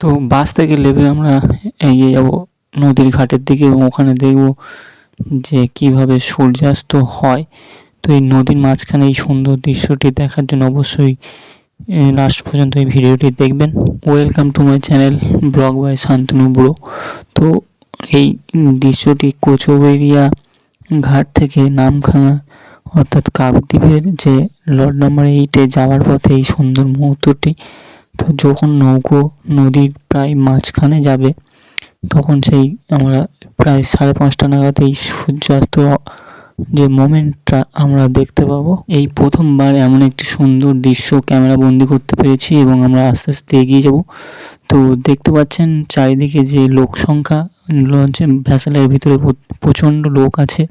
তো বাস থেকে নেমে আমরা এগিয়ে যাব নদীর ঘাটের দিকে এবং ওখানে দেখব যে কীভাবে সূর্যাস্ত হয়। তো এই নদীর মাঝখানে এই সুন্দর দৃশ্যটি দেখার জন্য অবশ্যই লাস্ট পর্যন্ত এই ভিডিওটি দেখবেন। Welcome to my channel blog by Shantanu bro. তো এই দৃশ্যটি কোচবেরিয়া ঘাট থেকে নামখানা, অর্থাৎ কাকদ্বীপের যে লট নাম্বার এইটে যাওয়ার পথে এই সুন্দর মুহূর্তটি তো যখন নৌকো নদীর প্রায় মাঝখানে যাবে, তখন সেই আমরা প্রায় সাড়ে পাঁচটা নাগাদ এই সূর্যাস্ত যে মোমেন্টটা আমরা দেখতে পাবো, এই প্রথমবার এমন একটি সুন্দর দৃশ্য ক্যামেরা বন্দি করতে পেরেছি এবং আমরা আস্তে আস্তে এগিয়ে যাব। তো দেখতে পাচ্ছেন চারিদিকে যে লোক সংখ্যা, লঞ্চে ভ্যাসেলের ভিতরে প্রচণ্ড লোক আছে,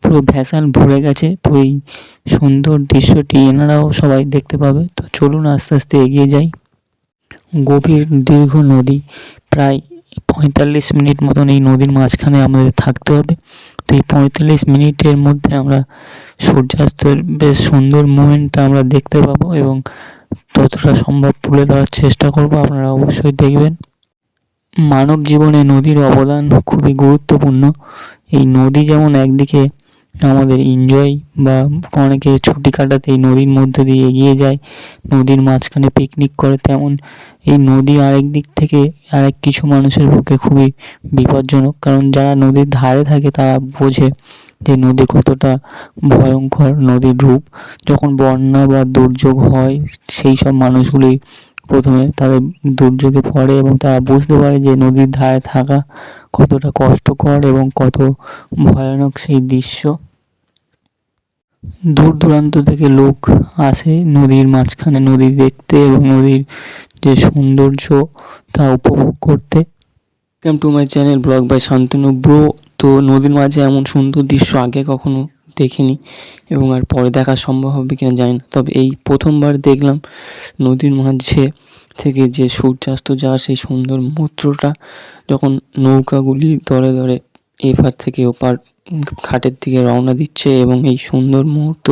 পুরো ভ্যাসাল ভরে গেছে। তো এই সুন্দর দৃশ্যটি এনারাও সবাই দেখতে পাবে। তো চলুন আস্তে আস্তে এগিয়ে যাই। গভীর দীর্ঘ নদী, প্রায় পঁয়তাল্লিশ মিনিট মতন এই নদীর মাঝখানে আমাদের থাকতে হবে। তো এই পঁয়তাল্লিশ মিনিটের মধ্যে আমরা সূর্যাস্তের বেশ সুন্দর মুমেন্টটা আমরা দেখতে পাবো এবং ততটা সম্ভব তুলে ধরার চেষ্টা করব। আপনারা অবশ্যই দেখবেন। মানব জীবনে নদীর অবদান খুবই গুরুত্বপূর্ণ। এই নদী যেমন একদিকে আমাদের এনজয় বা অনেকে ছুটি কাটাতে এই নদীর মধ্যে দিয়ে এগিয়ে যায়, নদীর মাঝখানে পিকনিক করে তেমন। এই নদী আরেক দিক থেকে আরেক কিছু মানুষের পক্ষে খুবই বিপজ্জনক, কারণ যারা নদীর ধারে থাকে তারা বোঝে যে নদী কতটা ভয়ঙ্কর নদীর রূপ। যখন বন্যা বা দুর্যোগ হয়, সেই সব মানুষগুলি প্রথমে তাদের দুর্যোগে পড়ে এবং তারা বুঝতে পারে যে নদীর ধারে থাকা কতটা কষ্টকর এবং কত ভয়ানক সেই দৃশ্য। দূর দূরান্ত থেকে লোক আসে নদীর মাঝখানে, নদী দেখতে এবং নদীর যে সৌন্দর্য তা উপভোগ করতে। Welcome to my channel blog by Shantanu bro তো নদীর মাঝে এমন সুন্দর দৃশ্য আগে কখনো দেখিনি এবং আর পরে দেখা সম্ভব হবে কিনা জানি না। তবে এই প্রথমবার দেখলাম নদীর মাঝে থেকে যে সূর্যাস্ত যাওয়া সেই সুন্দর মুহূর্তটা যখন নৌকাগুলি দরে দরে এপার থেকে ওপার ঘাটের দিকে রওনা দিচ্ছে এবং এই সুন্দর মুহূর্ত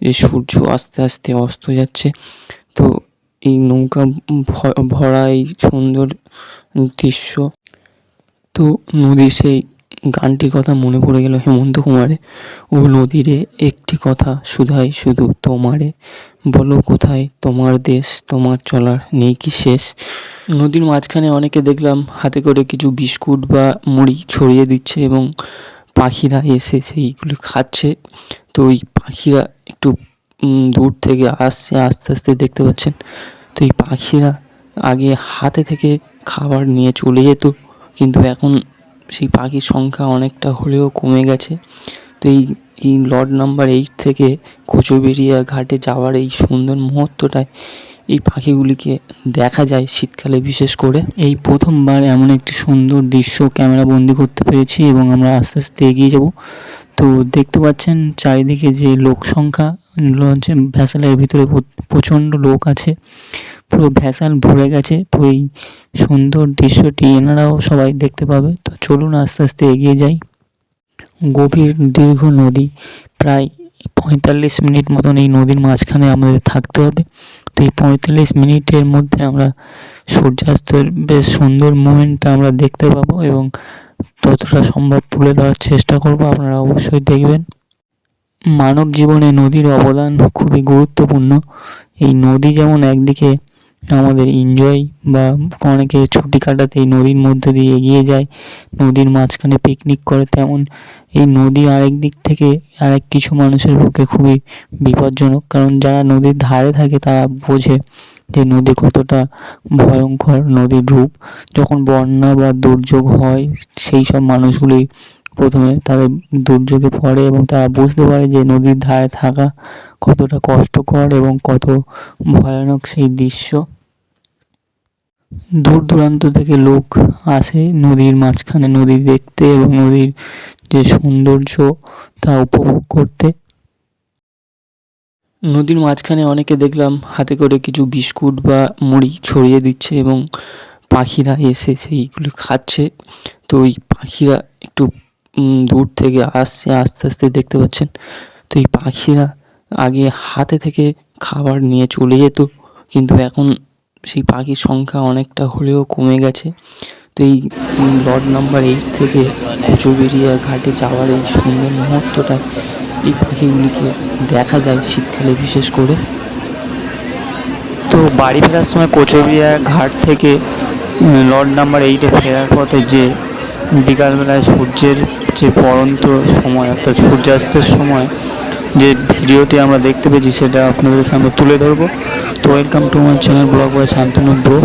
যে সূর্য আস্তে আস্তে অস্ত যাচ্ছে। তো এই নৌকা ভরা এই সুন্দর দৃশ্য। তো নদী সেই গানটির কথা মনে পড়ে গেল হেমন্ত কুমারে ও নদীরে একটি কথা শুধাই শুধু তোমারে। বলো কোথায় তোমার দেশ, তোমার চলার নেই কি শেষ? নদীর মাঝখানে অনেকে দেখলাম হাতে করে কিছু বিস্কুট বা মুড়ি ছড়িয়ে দিচ্ছে এবং পাখিরা এসে সেইগুলো খাচ্ছে। তো ওই পাখিরা একটু দূর থেকে আসছে, আস্তে আস্তে দেখতে পাচ্ছেন। তো এই পাখিরা আগে হাতে থেকে খাবার নিয়ে চলে যেত, কিন্তু এখন সেই পাখির সংখ্যা অনেকটা হলেও কমে গেছে। তো এই এই লড নাম্বার এইট থেকে কচুবেরিয়া ঘাটে যাওয়ার এই সুন্দর মুহূর্তটায় এই পাখিগুলিকে দেখা যায় শীতকালে, বিশেষ করে। এই প্রথমবার এমন একটি সুন্দর দৃশ্য ক্যামেরা বন্দি করতে পেরেছি এবং আমরা আস্তে আস্তে এগিয়ে যাব। তো দেখতে পাচ্ছেন চারিদিকে যে লোক সংখ্যা, লঞ্চে ভ্যাসেলের ভিতরে প্রচণ্ড লোক আছে। পুরো ভ্যাসাল ভরে গেছে। তো এই সুন্দর দৃশ্যটি এনারাও সবাই দেখতে পাবে। তো চলুন আস্তে আস্তে এগিয়ে যাই। গভীর দীর্ঘ নদী, প্রায় পঁয়তাল্লিশ মিনিট মতন এই নদীর মাঝখানে আমাদের থাকতে হবে। তো পঁয়তাল্লিশ মিনিটের মধ্যে আমরা সূর্যাস্তের বেশ সুন্দর মুমেন্টটা আমরা দেখতে পাবো এবং ততটা সম্ভব তুলে ধরার চেষ্টা করব। আপনারা অবশ্যই দেখবেন। মানব জীবনে নদীর অবদান খুবই গুরুত্বপূর্ণ। এই নদী যেমন একদিকে আমাদের এনজয় বা অনেকে ছুটি কাটাতে এই নদীর মধ্যে দিয়ে এগিয়ে যায়, নদীর মাঝখানে পিকনিক করে তেমন। এই নদী আরেক দিক থেকে আরেক কিছু মানুষের পক্ষে খুবই বিপজ্জনক, কারণ যারা নদীর ধারে থাকে তারা বোঝে যে নদী কতটা ভয়ঙ্কর নদীর রূপ। যখন বন্যা বা দুর্যোগ হয়, সেই সব মানুষগুলি প্রথমে তাদের দুর্যোগে পড়ে এবং তারা বুঝতে পারে যে নদীর ধারে থাকা কতটা কষ্টকর এবং কত ভয়ানক সেই দৃশ্য। দূর দূরান্ত থেকে লোক আসে নদীর মাঝখানে নদী দেখতে এবং নদীর যে সৌন্দর্য তা উপভোগ করতে। নদীর মাঝখানে অনেকে দেখলাম হাতে করে কিছু বিস্কুট বা মুড়ি ছড়িয়ে দিচ্ছে এবং পাখিরা এসে সেইগুলি খাচ্ছে। তো ওই পাখিরা একটু দূর থেকে আসছে, আস্তে আস্তে দেখতে পাচ্ছেন। তো এই পাখিরা আগে হাতে থেকে খাবার নিয়ে চলে যেত, কিন্তু এখন সেই পাখির সংখ্যা অনেকটা হলেও কমে গেছে। তো এই লট নাম্বার এইট থেকে কচুবেরিয়া ঘাটে যাওয়ার এই সুন্দর মুহূর্তটা এই পাখিগুলিকে দেখা যায় শীতকালে বিশেষ করে। তো বাড়ি ফেরার সময় কোচবিহার ঘাট থেকে লট নাম্বার এইটে ফেরার পথে যে বিকালবেলায় সূর্যের যে পরন্ত সময়, অর্থাৎ সূর্যাস্তের সময়, যে ভিডিওটি আমরা দেখতে পেয়েছি, সেটা আপনাদের সামনে তুলে ধরবো। তো welcome to my channel blog by Shantanu bro